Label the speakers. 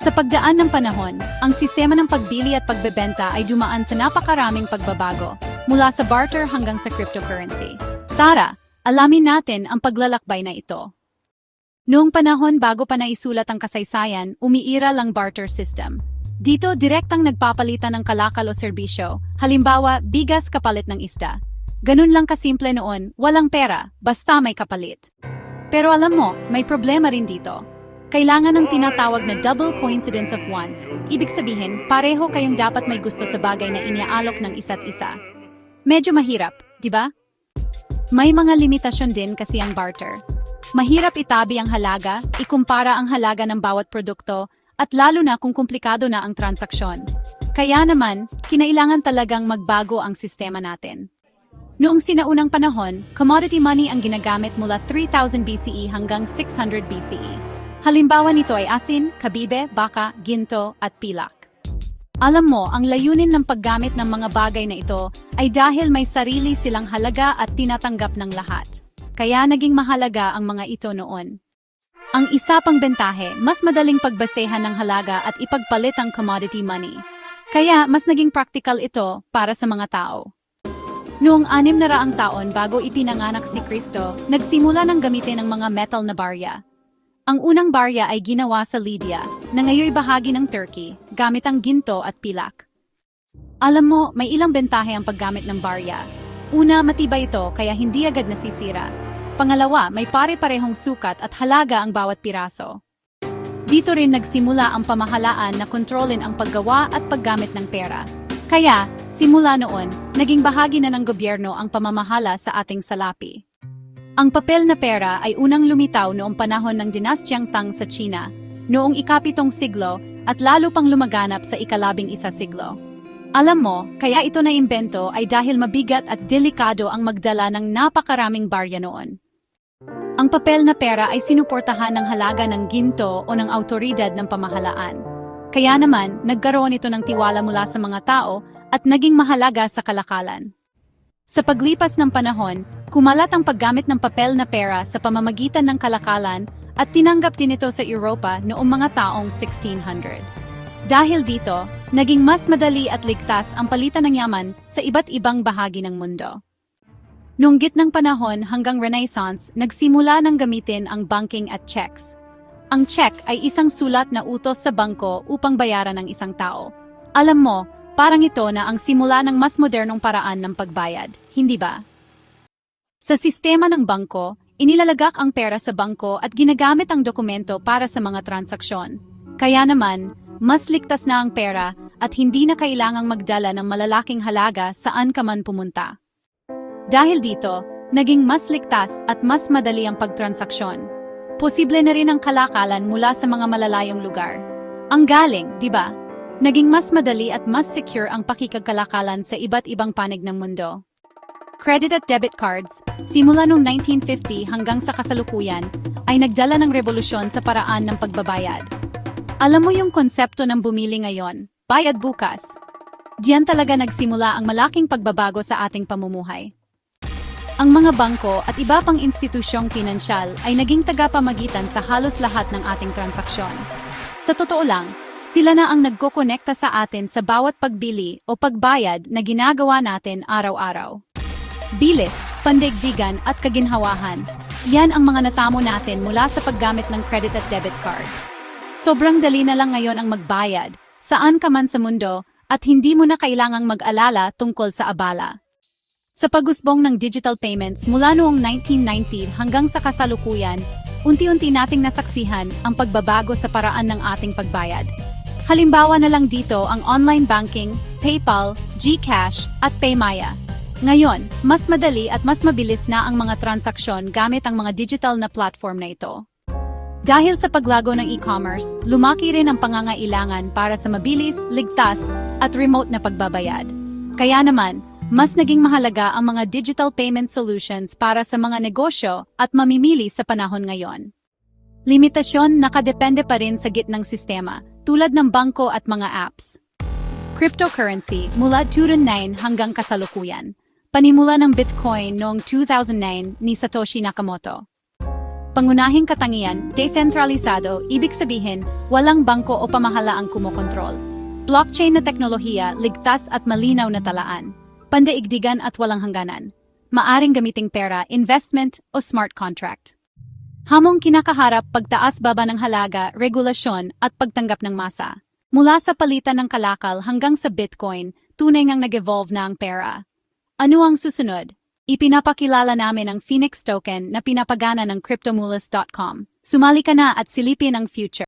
Speaker 1: Sa pagdaan ng panahon, ang sistema ng pagbili at pagbebenta ay dumaan sa napakaraming pagbabago, mula sa barter hanggang sa cryptocurrency. Tara, alamin natin ang paglalakbay na ito. Noong panahon bago pa naisulat ang kasaysayan, umiira lang barter system. Dito, direktang nagpapalitan ng kalakal o serbisyo, halimbawa, bigas kapalit ng isda. Ganun lang kasimple noon, walang pera, basta may kapalit. Pero alam mo, may problema rin dito. Kailangan ng tinatawag na double coincidence of wants. Ibig sabihin, pareho kayong dapat may gusto sa bagay na iniaalok ng isa't isa. Medyo mahirap, di ba? May mga limitasyon din kasi ang barter. Mahirap itabi ang halaga, ikumpara ang halaga ng bawat produkto, at lalo na kung komplikado na ang transaksyon. Kaya naman, kinailangan talagang magbago ang sistema natin. Noong sinaunang panahon, commodity money ang ginagamit mula 3000 BCE hanggang 600 BCE. Halimbawa nito ay asin, kabibe, baka, ginto, at pilak. Alam mo, ang layunin ng paggamit ng mga bagay na ito ay dahil may sarili silang halaga at tinatanggap ng lahat. Kaya naging mahalaga ang mga ito noon. Ang isa pang bentahe, mas madaling pagbasehan ng halaga at ipagpalit ang commodity money. Kaya mas naging practical ito para sa mga tao. Noong anim na raang taon bago ipinanganak si Kristo, nagsimula ng gamitin ang mga metal na barya. Ang unang barya ay ginawa sa Lydia, na ngayoy bahagi ng Turkey, gamit ang ginto at pilak. Alam mo, may ilang bentahe ang paggamit ng barya. Una, matibay ito kaya hindi agad nasisira. Pangalawa, may pare-parehong sukat at halaga ang bawat piraso. Dito rin nagsimula ang pamahalaan na kontrolin ang paggawa at paggamit ng pera. Kaya, simula noon, naging bahagi na ng gobyerno ang pamamahala sa ating salapi. Ang papel na pera ay unang lumitaw noong panahon ng dinastyang Tang sa China, noong ikapitong siglo at lalo pang lumaganap sa ikalabing isa siglo. Alam mo, kaya ito na imbento ay dahil mabigat at delikado ang magdala ng napakaraming barya noon. Ang papel na pera ay sinuportahan ng halaga ng ginto o ng autoridad ng pamahalaan. Kaya naman, nagkaroon ito ng tiwala mula sa mga tao at naging mahalaga sa kalakalan. Sa paglipas ng panahon, kumalat ang paggamit ng papel na pera sa pamamagitan ng kalakalan at tinanggap din ito sa Europa noong mga taong 1600. Dahil dito, naging mas madali at ligtas ang palitan ng yaman sa iba't ibang bahagi ng mundo. Noong gitnang panahon hanggang Renaissance, nagsimula ng gamitin ang banking at checks. Ang check ay isang sulat na utos sa bangko upang bayaran ng isang tao. Alam mo, parang ito na ang simula ng mas modernong paraan ng pagbayad, hindi ba? Sa sistema ng bangko, inilalagak ang pera sa bangko at ginagamit ang dokumento para sa mga transaksyon. Kaya naman, mas ligtas na ang pera at hindi na kailangang magdala ng malalaking halaga saan ka man pumunta. Dahil dito, naging mas ligtas at mas madali ang pagtransaksyon. Posible na rin ang kalakalan mula sa mga malalayong lugar. Ang galing, di ba? Naging mas madali at mas secure ang pakikagkalakalan sa iba't ibang panig ng mundo. Credit at debit cards, simula noong 1950 hanggang sa kasalukuyan, ay nagdala ng revolusyon sa paraan ng pagbabayad. Alam mo yung konsepto ng bumili ngayon, bayad bukas. Diyan talaga nagsimula ang malaking pagbabago sa ating pamumuhay. Ang mga bangko at iba pang institusyong pinansyal ay naging tagapamagitan sa halos lahat ng ating transaksyon. Sa totoo lang, sila na ang nagkokonekta sa atin sa bawat pagbili o pagbayad na ginagawa natin araw-araw. Bilis, pandaigdigan at kaginhawahan. Yan ang mga natamo natin mula sa paggamit ng credit at debit cards. Sobrang dali na lang ngayon ang magbayad, saan ka man sa mundo, at hindi mo na kailangang mag-alala tungkol sa abala. Sa pagusbong ng digital payments mula noong 1990 hanggang sa kasalukuyan, unti-unti nating nasaksihan ang pagbabago sa paraan ng ating pagbayad. Halimbawa na lang dito ang online banking, PayPal, GCash, at Paymaya. Ngayon, mas madali at mas mabilis na ang mga transaksyon gamit ang mga digital na platform na ito. Dahil sa paglago ng e-commerce, lumaki rin ang pangangailangan para sa mabilis, ligtas, at remote na pagbabayad. Kaya naman, mas naging mahalaga ang mga digital payment solutions para sa mga negosyo at mamimili sa panahon ngayon. Limitasyon nakadepende pa rin sa gitnang sistema, tulad ng bangko at mga apps. Cryptocurrency mula 2009 hanggang kasalukuyan. Panimula ng Bitcoin noong 2009 ni Satoshi Nakamoto. Pangunahing katangian, decentralisado, ibig sabihin, walang bangko o pamahala ang kumokontrol. Blockchain na teknolohiya, ligtas at malinaw na talaan. Pandaigdigan at walang hangganan. Maaring gamiting pera, investment o smart contract. Hamong kinakaharap pagtaas baba ng halaga, regulasyon at pagtanggap ng masa. Mula sa palitan ng kalakal hanggang sa Bitcoin, tunay ngang nag-evolve na ang pera. Ano ang susunod? Ipinapakilala namin ang Phoenix token na pinapagana ng cryptomulas.com. Sumali ka na at silipin ang future.